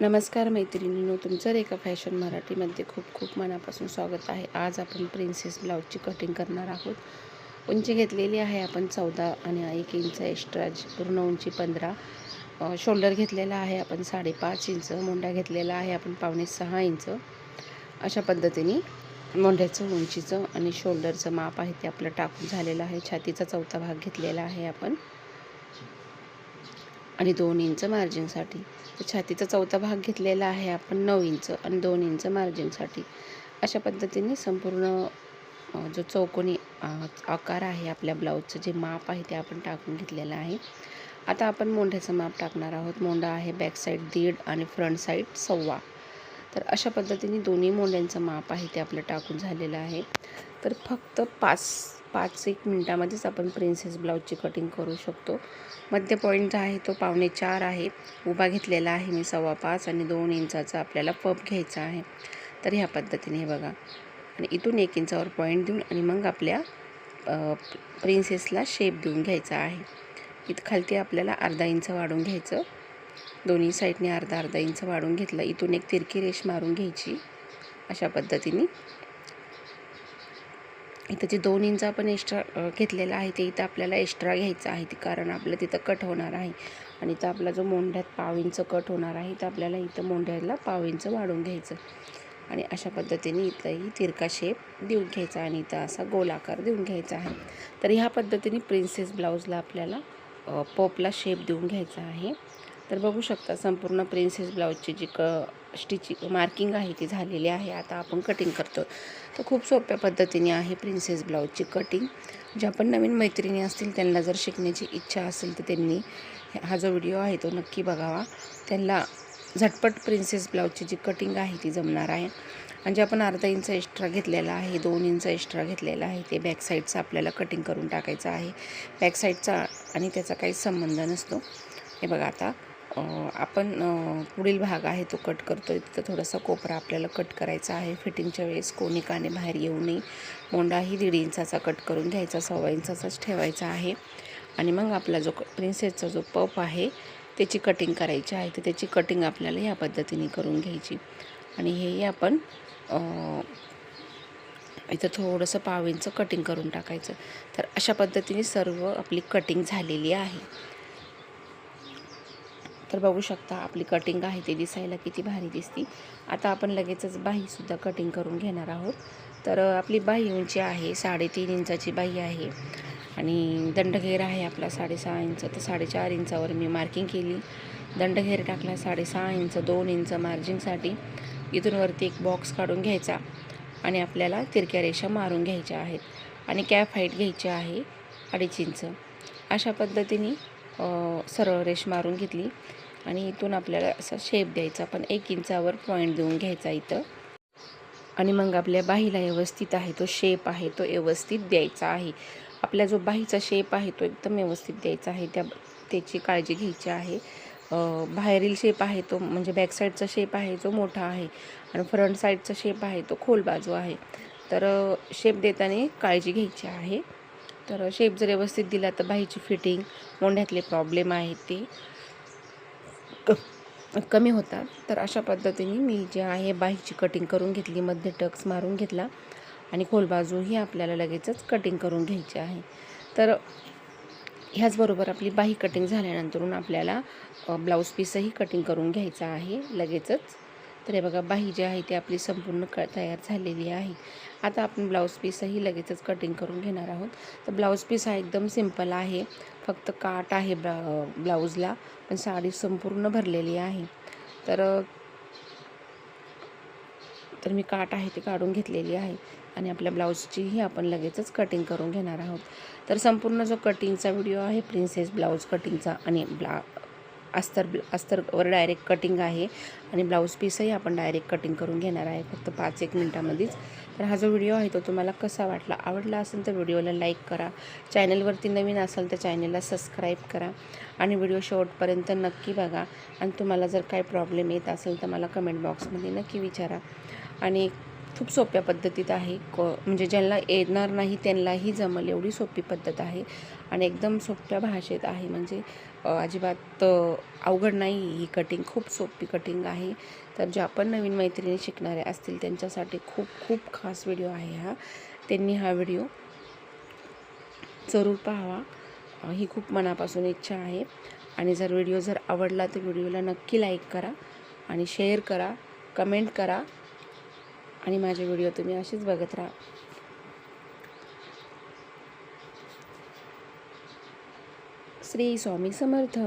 नमस्कार मैत्रिणींनो तुमचं रेखा फॅशन मराठीमध्ये खूप खूप मनापासून स्वागत आहे. आज आपण प्रिन्सेस ब्लाऊजची कटिंग करणार आहोत. उंची घेतलेली आहे आपण चौदा आणि एक इंच एक्स्ट्रा पूर्ण उंची पंधरा. शोल्डर घेतलेला आहे आपण साडेपाच इंच मोंडा घेतलेला आहे आपण पावणे सहा इंच. अशा पद्धतीने मोंढ्याचं उंचीचं आणि शोल्डरचं माप आहे ते आपलं टाकून झालेलं आहे. छातीचा चौथा भाग घेतलेला आहे आपण. आणि दोन इंच मार्जिनसाठी. तर छातीचा चौथा भाग घेतलेला आहे आपण नऊ इंच आणि दोन इंच मार्जिनसाठी. अशा पद्धतीने संपूर्ण जो चौकोनी आकार आहे आपल्या ब्लाऊजचं जे माप आहे ते आपण टाकून घेतलेलं आहे. आता आपण मोंढ्याचं माप टाकणार आहोत. मोंढा आहे बॅक साईड दीड आणि फ्रंट साईड सव्वा. तर अशा पद्धतीने दोन्ही मोंड्यांचं माप आहे ते आपलं टाकून झालेलं आहे. तर फक्त पाच पाच एक मिनटामध्येच आपण प्रिन्सेस ब्लाऊजची कटिंग करू शकतो. मध्य पॉईंट जो आहे तो पावणे चार आहे. उभा घेतलेला आहे मी सव्वा पाच आणि दोन इंचाचा आपल्याला पप घ्यायचा आहे. तर ह्या पद्धतीने हे बघा. आणि इथून एक इंचावर पॉईंट देऊन आणि मग आपल्या प्रिन्सेसला शेप देऊन घ्यायचा आहे. इथं खालती आपल्याला अर्धा इंच वाढून घ्यायचं. दोन्ही साईडने अर्धा अर्धा इंच वाढून घेतलं. इथून एक तिरकी रेष मारून घ्यायची. अशा पद्धतीने इथं जे दोन इंच आपण एक्स्ट्रा घेतलेला आहे ते इथं आपल्याला एक्स्ट्रा घ्यायचं आहे. कारण आपलं तिथं कट होणार आहे. आणि इथं आपला जो मोंढ्यात पाव इंच कट होणार आहे तर आपल्याला इथं मोंढ्याला पाव इंच वाढून घ्यायचं. आणि अशा पद्धतीने इथंही तिरका शेप देऊन घ्यायचा आणि इथं असा गोलाकार देऊन घ्यायचा आहे. तर ह्या पद्धतीने प्रिन्सेस ब्लाऊजला आपल्याला पोपला शेप देऊन घ्यायचा आहे. तर बघू शकता संपूर्ण प्रिन्सेस ब्लाऊजची जी क स्टिचिंग मार्किंग आहे ती झालेली आहे. आता आपण कटिंग करतो तर खूप सोप्या पद्धतीने आहे प्रिन्सेस ब्लाऊजची कटिंग ज्या पण नवीन मैत्रिणी असतील त्यांना जर शिकण्याची इच्छा असेल तर त्यांनी हा जो व्हिडिओ आहे तो नक्की बघावा. त्यांना झटपट प्रिन्सेस ब्लाऊजची जी कटिंग आहे ती जमणार आहे. आणि जे आपण अर्धा इंच एक्स्ट्रा घेतलेला आहे दोन इंच एक्स्ट्रा घेतलेला आहे ते बॅक साईडचं आपल्याला कटिंग करून टाकायचं आहे. बॅक साईडचा आणि त्याचा काही संबंध नसतो. हे बघा आता. आपण पुढील भाग आहे तो कट करतो आहे तिथं थोडासा कोपरा आपल्याला कट करायचा आहे. फिटिंगच्या वेळेस कोणी काने बाहेर येऊ नये. मोंडाही दीड इंचाचा कट करून घ्यायचा सव्वा इंचाचाच ठेवायचा आहे. आणि मग आपला जो प्रिन्सेसचा जो पप आहे त्याची कटिंग करायची आहे. तर त्याची कटिंग आपल्याला ह्या पद्धतीने करून घ्यायची. आणि हेही आपण इथं थोडंसं पाव इंच कटिंग करून टाकायचं. तर अशा पद्धतीने सर्व आपली कटिंग झालेली आहे. तर बघू शकता आपली कटिंग आहे ते दिसायला किती भारी दिसती. आता आपण लगेचच बाहीसुद्धा कटिंग करून घेणार आहोत. तर आपली बाही उंची आहे साडेतीन इंचाची बाही आहे आणि दंडघेर आहे आपला साडेसहा इंच. तर साडेचार इंचावर मी मार्किंग केली. दंडघेर टाकला साडेसहा इंच दोन इंच मार्जिनसाठी इथून वरती एक बॉक्स काढून घ्यायचा आणि आपल्याला तिरक्या रेषा मारून घ्यायच्या आहेत आणि कॅप हाईट घ्यायची आहे अडीच इंच. अशा पद्धतीने सरळ रेष मारून घेतली. आणि इथून आपल्याला असा शेप द्यायचा. पण एक इंचावर पॉईंट देऊन घ्यायचा इथं. आणि मग आपल्या बाहीला व्यवस्थित आहे तो शेप आहे तो व्यवस्थित द्यायचा आहे. आपला जो बाहीचा शेप आहे तो एकदम व्यवस्थित द्यायचा आहे. त्या त्याची काळजी घ्यायची आहे. बाहेरील शेप आहे तो म्हणजे बॅक साईडचा शेप आहे जो मोठा आहे. आणि फ्रंट साईडचा शेप आहे तो खोल बाजू आहे. तर शेप देताना काळजी घ्यायची आहे. तर शेप जर व्यवस्थित दिला तर बाहीची फिटिंग मोंढ्यातले प्रॉब्लेम आहेत ते. क- कमी होतात तर अशा पद्धतीने मी जे आहे बाहीची कटिंग करून घेतली मध्ये टक्स मारून घेतला आणि खोल ही आपल्याला लगेचच कटिंग करून घ्यायची आहे. तर ह्याचबरोबर आपली बाही कटिंग झाल्यानंतरून आपल्याला ब्लाऊज पीसही कटिंग करून घ्यायचा आहे लगेचच. तर हे बघा बाही जी आहे ती आपली संपूर्ण क तयार झालेली आहे. आता आपण ब्लाऊज पीसही लगेचच कटिंग करून घेणार आहोत. तर ब्लाऊज पीस हा एकदम सिंपल आहे. फक्त काट आहे ब्ला ब्लाऊजला पण साडी संपूर्ण भरलेली आहे. तर तर मी काट आहे ती काढून घेतलेली आहे आणि आपल्या ब्लाऊजचीही आपण लगेचच कटिंग करून घेणार आहोत. तर संपूर्ण जो कटिंगचा व्हिडिओ आहे प्रिन्सेस ब्लाऊज कटिंगचा आणि ब्ला अस्तर अस्तरवर डायरेक्ट कटिंग आहे आणि ब्लाऊज पीसही आपण डायरेक्ट कटिंग करून घेणार आहे फक्त पाच एक मिनटामध्येच. तर हा जो व्हिडिओ आहे तो तुम्हाला कसा वाटला? आवडला असेल तर व्हिडिओला लाईक करा. चॅनलवरती नवीन असाल तर चॅनलला सबस्क्राईब करा. आणि व्हिडिओ शेवटपर्यंत नक्की बघा. आणि तुम्हाला जर काही प्रॉब्लेम येत असेल तर मला कमेंट बॉक्समध्ये नक्की विचारा. आणि खूप सोप्या पद्धतीत आहे. क म्हणजे ज्यांना येणार नाही त्यांनाही जमल एवढी सोपी पद्धत आहे. आणि एकदम सोप्या भाषेत आहे. म्हणजे अजिबात अवघड नाही ही कटिंग खूप सोपी कटिंग आहे. तर ज्या पण नवीन मैत्रिणी शिकणाऱ्या असतील त्यांच्यासाठी खूप खूप खास व्हिडिओ आहे हा. त्यांनी हा व्हिडिओ जरूर पाहावा. ही खूप मनापासून इच्छा आहे. आणि जर व्हिडिओ जर आवडला तर व्हिडिओला नक्की लाईक करा. आणि शेअर करा. कमेंट करा. आणि माझे व्हिडिओ तुम्ही असेच बघत राहा. श्री स्वामी समर्थ.